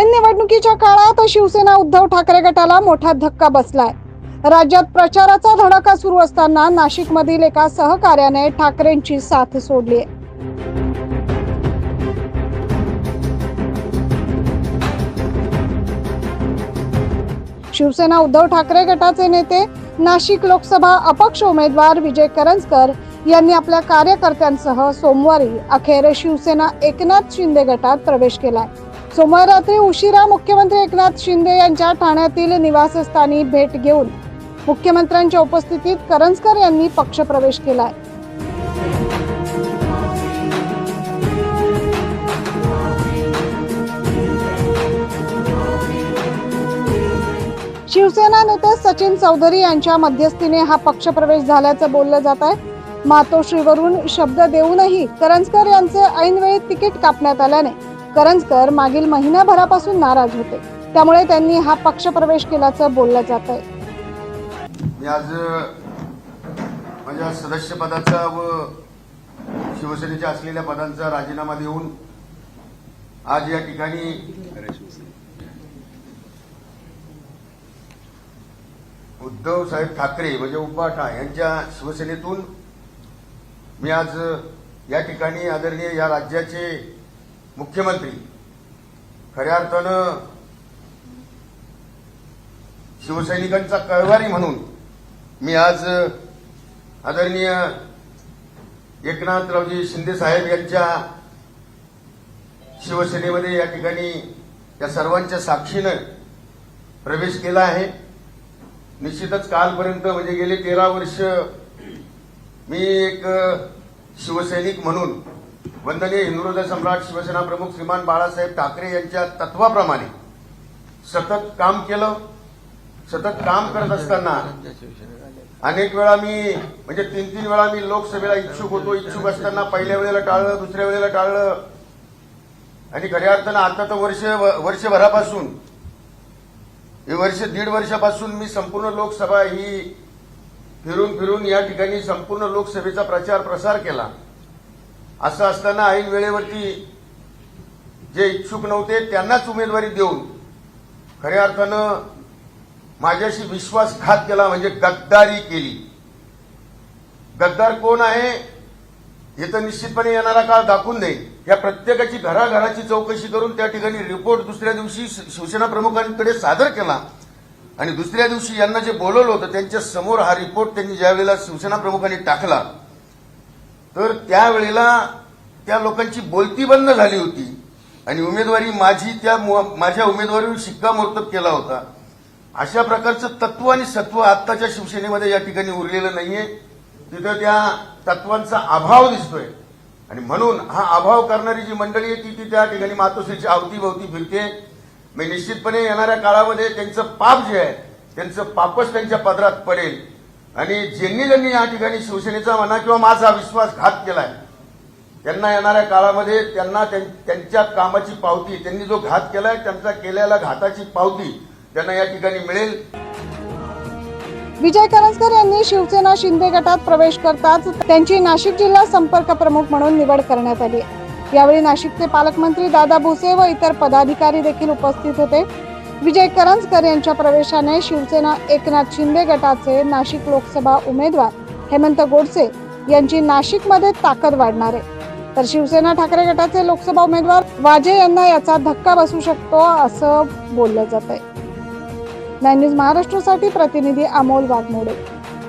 निवडणुकीच्या काळात शिवसेना उद्धव ठाकरे गटाला मोठा धक्का बसलाय. राज्यात प्रचाराचा धडाका सुरू असताना नाशिकमधील एका सहकार्याने ठाकरेंची साथ सोडली आहे. शिवसेना उद्धव ठाकरे गटाचे नेते नाशिक लोकसभा अपक्ष उमेदवार विजय करंजकर यांनी आपल्या कार्यकर्त्यांसह सोमवारी अखेर शिवसेना एकनाथ शिंदे गटात प्रवेश केलाय. सोमवार रात्री उशिरा मुख्यमंत्री एकनाथ शिंदे यांच्या ठाण्यातील निवासस्थानी भेट घेऊन मुख्यमंत्र्यांच्या उपस्थितीत करंजकर यांनी पक्षप्रवेश केला आहे शिवसेना नेते सचिन चौधरी यांच्या मध्यस्थीने हा पक्षप्रवेश झाल्याचं बोललं जात आहे. मातोश्रीवरून शब्द देऊनही करंजकर यांचे ऐनवेळी तिकीट कापण्यात आल्याने करंजकर मागील महिनाभरापासून नाराज होते. त्यामुळे त्यांनी हा पक्षप्रवेश केल्याचं बोललं जात आहे. मी आज माझ्या सदस्यपदाचा व शिवसेनेच्या असलेल्या पदांचा राजीनामा देऊन आज या ठिकाणी उद्धव साहेब ठाकरे म्हणजे उपाठा यांच्या शिवसेनेतून मी आज या ठिकाणी आदरणीय या राज्याचे मुख्यमंत्री. खऱ्या अर्थानं शिवसैनिकांचा कळवारी म्हणून मी आज आदरणीय एकनाथरावजी शिंदे साहेब यांच्या शिवसेनेमध्ये या ठिकाणी या सर्वांच्या साक्षीनं प्रवेश केला आहे. निश्चितच कालपर्यंत म्हणजे गेले तेरा वर्ष मी एक शिवसैनिक म्हणून वंदनीय हिंदुहृदय सम्राट शिवसेना प्रमुख श्रीमान बाळासाहेब ठाकरे यांच्या तत्वाप्रमाणे सतत काम केलं सतत काम करत असताना अनेक वेळा मी म्हणजे तीन तीन वेळा मी लोकसभेला इच्छुक होतो इच्छुक असताना पहिल्या वेळेला टाळलं दुसऱ्या वेळेला टाळलं. आणि खऱ्या अर्थानं आता तर वर्ष वर्षभरापासून हे वर्ष दीड वर्षापासून मी संपूर्ण लोकसभा ही फिरून फिरून या ठिकाणी संपूर्ण लोकसभेचा प्रचार प्रसार केला. असं असताना ऐन वेळेवरती जे इच्छुक नव्हते त्यांनाच उमेदवारी देऊन खऱ्या अर्थानं माझ्याशी विश्वासघात केला म्हणजे गद्दारी केली. गद्दार कोण आहे हे तर निश्चितपणे येणारा काळ दाखवून देईल या प्रत्येकाची घराघराची चौकशी करून त्या ठिकाणी रिपोर्ट दुसऱ्या दिवशी शिवसेना प्रमुखांकडे सादर केला. आणि दुसऱ्या दिवशी यांना जे बोलवलं होतं त्यांच्यासमोर हा रिपोर्ट त्यांनी ज्यावेळेला शिवसेना प्रमुखांनी टाकला तर त्यावेळेला त्या लोकांची बोलती बंद झाली होती. आणि उमेदवारी माझी त्या माझ्या उमेदवारीवर शिक्कामोर्तब केला होता. अशा प्रकारचं तत्व आणि सत्व आत्ताच्या शिवसेनेमध्ये या ठिकाणी उरलेलं नाहीये. तिथं त्या तत्वांचा अभाव दिसतोय. आणि म्हणून हा अभाव करणारी जी मंडळी आहे ती ती त्या ठिकाणी मातोश्रीची अवतीभवती फिरते. मी निश्चितपणे येणाऱ्या काळामध्ये त्यांचं पाप जे आहे त्यांचं पापच त्यांच्या पदरात पडेल. आणि ज्यांनी ज्यांनी या ठिकाणी शिवसेनेचा म्हणा किंवा माझा विश्वासघात केलाय त्यांना येणाऱ्या काळामध्ये त्यांना त्यांच्या कामाची पावती त्यांनी जो घात केलाय त्यांचा केलेल्या घाताची पावती त्यांना या ठिकाणी मिळेल. विजय करंजकर यांनी शिवसेना शिंदे गटात प्रवेश करताच त्यांची नाशिक जिल्हा संपर्क प्रमुख म्हणून निवड करण्यात आली. यावेळी नाशिकचे पालकमंत्री दादा भुसे व इतर पदाधिकारी देखील उपस्थित होते. विजय करंजकर यांच्या प्रवेशाने शिवसेना एकनाथ शिंदे गटाचे नाशिक लोकसभा उमेदवार हेमंत गोडसे यांची नाशिकमध्ये ताकद वाढणार आहे. तर शिवसेना ठाकरे गटाचे लोकसभा उमेदवार वाजे यांना याचा धक्का बसू शकतो असं बोललं जात आहे नाईन न्यूज महाराष्ट्रासाठी प्रतिनिधी अमोल वाघमोडे.